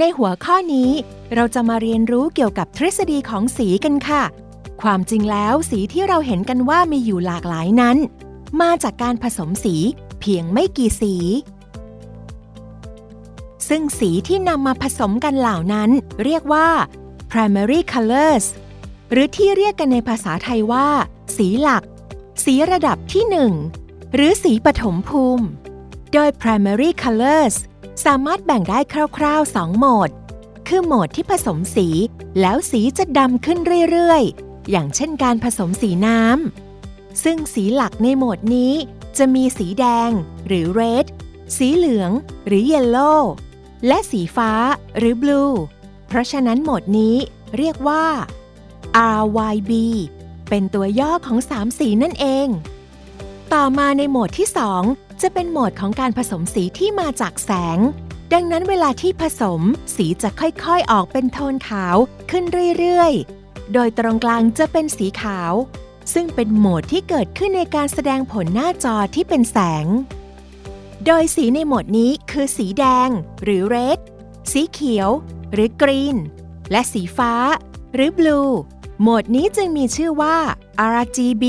ในหัวข้อนี้เราจะมาเรียนรู้เกี่ยวกับทฤษฎีของสีกันค่ะ ความจริงแล้วสีที่เราเห็นกันว่ามีอยู่หลากหลายนั้น มาจากการผสมสีเพียงไม่กี่สี ซึ่งสีที่นำมาผสมกันเหล่านั้น เรียกว่า primary colors หรือที่เรียกกันในภาษาไทยว่า สีหลัก สีระดับที่ 1 หรือสีปฐมภูมิ โดย primary colors สามารถแบ่งได้คร่าวๆ 2 โหมด คือโหมดที่ผสมสี แล้วสีจะดำขึ้นเรื่อยๆ อย่างเช่นการผสมสีน้ำ ซึ่งสีหลักในโหมดนี้ จะมีสีแดง หรือ red สีเหลือง หรือ yellow และสีฟ้า หรือ blue เพราะฉะนั้นโหมดนี้เรียกว่า RYB เป็นตัวย่อของ 3 สีนั่นเอง ต่อมาในโหมดที่ 2 จะเป็นโหมดของการผสมสีที่มาจากแสง ดังนั้นเวลาที่ผสม สีจะค่อยๆออกเป็นโทนขาวขึ้นเรื่อยๆ โดยตรงกลางจะเป็นสีขาว ซึ่งเป็นโหมดที่เกิดขึ้นในการแสดงผลหน้าจอที่เป็นแสง โดยสีในโหมดนี้คือสีแดง หรือ red สีเขียว หรือ green และสีฟ้า หรือ blue โหมดนี้จึงมีชื่อว่า RGB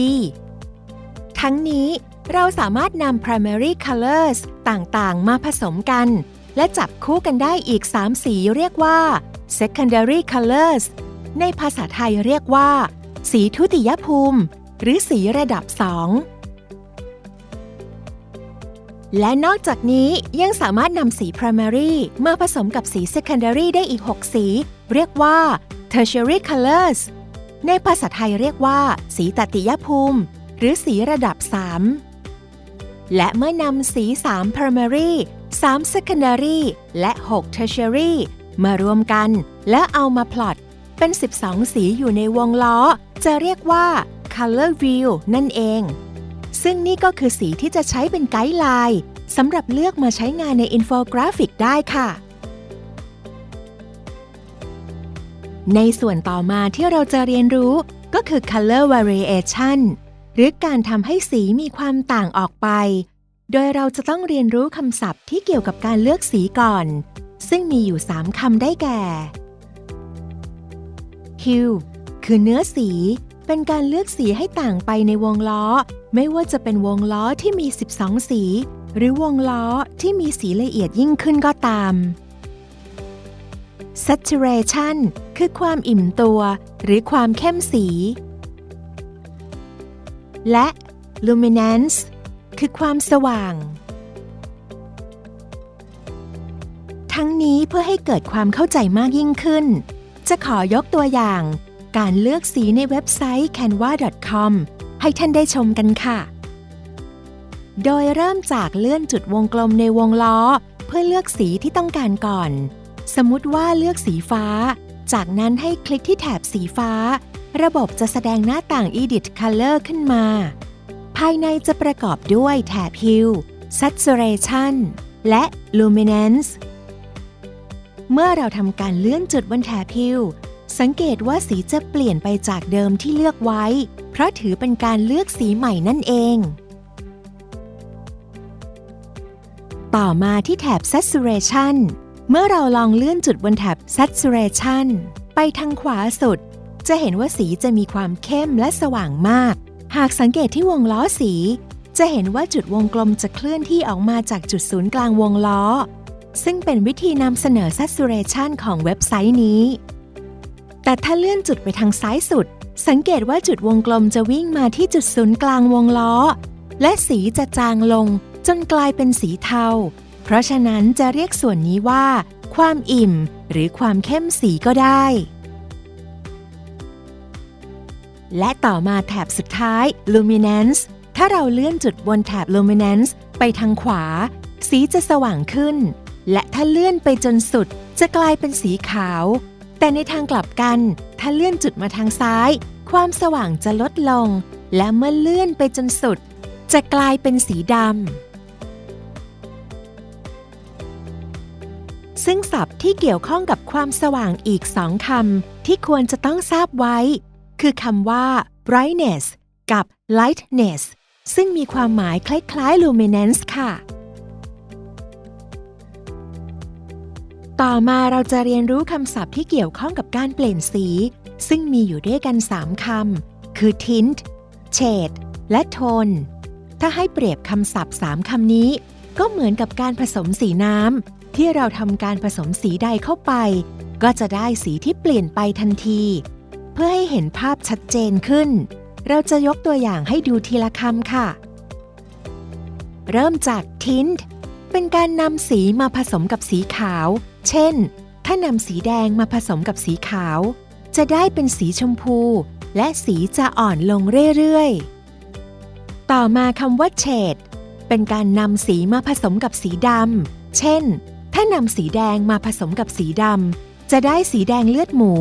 ทั้งนี้ เราสามารถนำ primary colors ต่างๆ มาผสมกัน และจับคู่กันได้อีก 3 สีเรียกว่า secondary colors ในภาษาไทยเรียกว่า สีทุติยภูมิ หรือสีระดับ2และนอกจากนี้ยังสามารถนำสี primary มาผสมกับสี secondary ได้อีก 6 สี เรียกว่า tertiary colors ในภาษาไทยเรียกว่า สีตติยภูมิ หรือสีระดับ 3 และเมื่อนำสี 3 primary 3 secondary และ 6 tertiary มารวมกัน แล้วเอามาพลอตเป็น 12 สีอยู่ในวงล้อ จะเรียกว่า color wheel นั่นเอง ซึ่งนี่ก็คือสีที่จะใช้เป็นไกด์ไลน์สำหรับเลือกมาใช้งานในอินโฟกราฟิกได้ค่ะ ในส่วนต่อมาที่เราจะเรียนรู้ก็คือ color variation หรือการทำให้สีมีความต่างออกไป โดยเราจะต้องเรียนรู้คำศัพท์ที่เกี่ยวกับการเลือกสีก่อน ซึ่งมีอยู่ 3คำได้แก่ hue คือเนื้อสีเป็นการเลือกสีให้ต่างไปในวงล้อ ไม่ว่าจะเป็นวงล้อที่มี 12 สี หรือวงล้อที่มีสีละเอียดยิ่งขึ้นก็ตาม saturation คือความอิ่มตัว หรือความเข้มสี และ luminance คือความสว่าง ทั้งนี้เพื่อให้เกิดความเข้าใจมากยิ่งขึ้น จะขอยกตัวอย่าง การเลือกสีในเว็บไซต์ canva.com ให้ท่านได้ชมกันค่ะ โดยเริ่มจากเลื่อนจุดวงกลมในวงล้อ เพื่อเลือกสีที่ต้องการก่อน สมมติว่าเลือกสีฟ้า จากนั้นให้คลิกที่แถบสีฟ้า ระบบจะแสดงหน้าต่าง Edit Color ขึ้นมา ภายในจะประกอบด้วยแถบ Hue Saturation และ Luminance เมื่อเราทำการเลื่อนจุดบนแถบ Hue สังเกตว่าสีจะเปลี่ยนไปจากเดิมที่เลือกไว้ เพราะถือเป็นการเลือกสีใหม่นั่นเอง ต่อมาที่แถบ Saturation เมื่อเราลองเลื่อนจุดบนแถบ Saturation ไปทางขวาสุด จะเห็นว่าสีจะมีความเข้มและสว่างมาก หากสังเกตที่วงล้อสี จะเห็นว่าจุดวงกลมจะเคลื่อนที่ออกมาจากจุดศูนย์กลางวงล้อ ซึ่งเป็นวิธีนำเสนอ Saturation ของเว็บไซต์นี้ แต่ถ้าเลื่อนจุดไปทางซ้ายสุด สังเกตว่าจุดวงกลมจะวิ่งมาที่จุดศูนย์กลางวงล้อ และสีจะจางลงจนกลายเป็นสีเทา เพราะฉะนั้นจะเรียกส่วนนี้ว่า ความอิ่ม หรือความเข้มสีก็ได้ และต่อมาแถบสุดท้าย luminance ถ้าเราเลื่อนจุดบนแถบ luminance ไปทางขวา สีจะสว่างขึ้น และถ้าเลื่อนไปจนสุดจะกลายเป็นสีขาว แต่ในทางกลับกัน ถ้าเลื่อนจุดมาทางซ้าย ความสว่างจะลดลง และเมื่อเลื่อนไปจนสุด จะกลายเป็นสีดำซึ่งศัพท์ที่เกี่ยวข้องกับความสว่างอีกสองคำที่ควรจะต้องทราบไว้ คือคำว่า brightness กับ lightness ซึ่งมีความหมายคล้ายๆ luminance ค่ะ ต่อมาเราจะเรียนรู้คำศัพท์ที่เกี่ยวข้องกับการเปลี่ยนสี ซึ่งมีอยู่ด้วยกัน 3คำ คือ tint shade และ tone ถ้าให้เปรียบคำศัพท์ 3คำนี้ ก็เหมือนกับการผสมสีน้ำที่เราทำการผสมสีใดเข้าไป ก็จะได้สีที่เปลี่ยนไปทันที เพื่อให้เห็นภาพชัดเจนขึ้น เราจะยกตัวอย่างให้ดูทีละคำค่ะ เริ่มจาก tint เป็นการนำสีมาผสมกับสีขาว เช่น ถ้านำสีแดงมาผสมกับสีขาว จะได้เป็นสีชมพู และสีจะอ่อนลงเรื่อยๆ ต่อมาคำว่า shade เป็นการนำสีมาผสมกับสีดำ เช่น ถ้านำสีแดงมาผสมกับสีดำ จะได้สีแดงเลือดหมู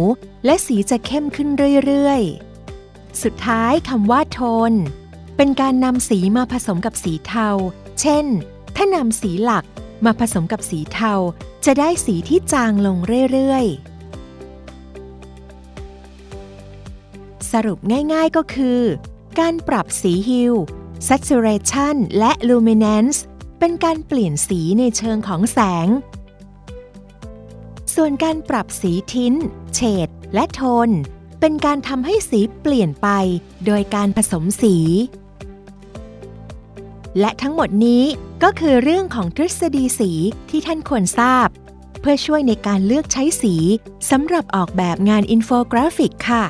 และสีจะเข้มขึ้นเรื่อยๆ สุดท้ายคำว่า tone เป็นการนำสีมาผสมกับสีเทา เช่น ถ้านำสีหลักมาผสมกับสีเทา จะได้สีที่จางลงเรื่อยๆ สรุปง่ายๆก็คือ การปรับสีฮิว saturation และ luminance เป็นการเปลี่ยนสีในเชิงของแสง ส่วนการปรับสีทิ้น เฉด และโทน เป็นการทำให้สีเปลี่ยนไป โดยการผสมสี และทั้งหมดนี้ก็คือเรื่องของทฤษฎีสีที่ท่านควรทราบ เพื่อช่วยในการเลือกใช้สีสำหรับออกแบบงานอินโฟกราฟิกค่ะ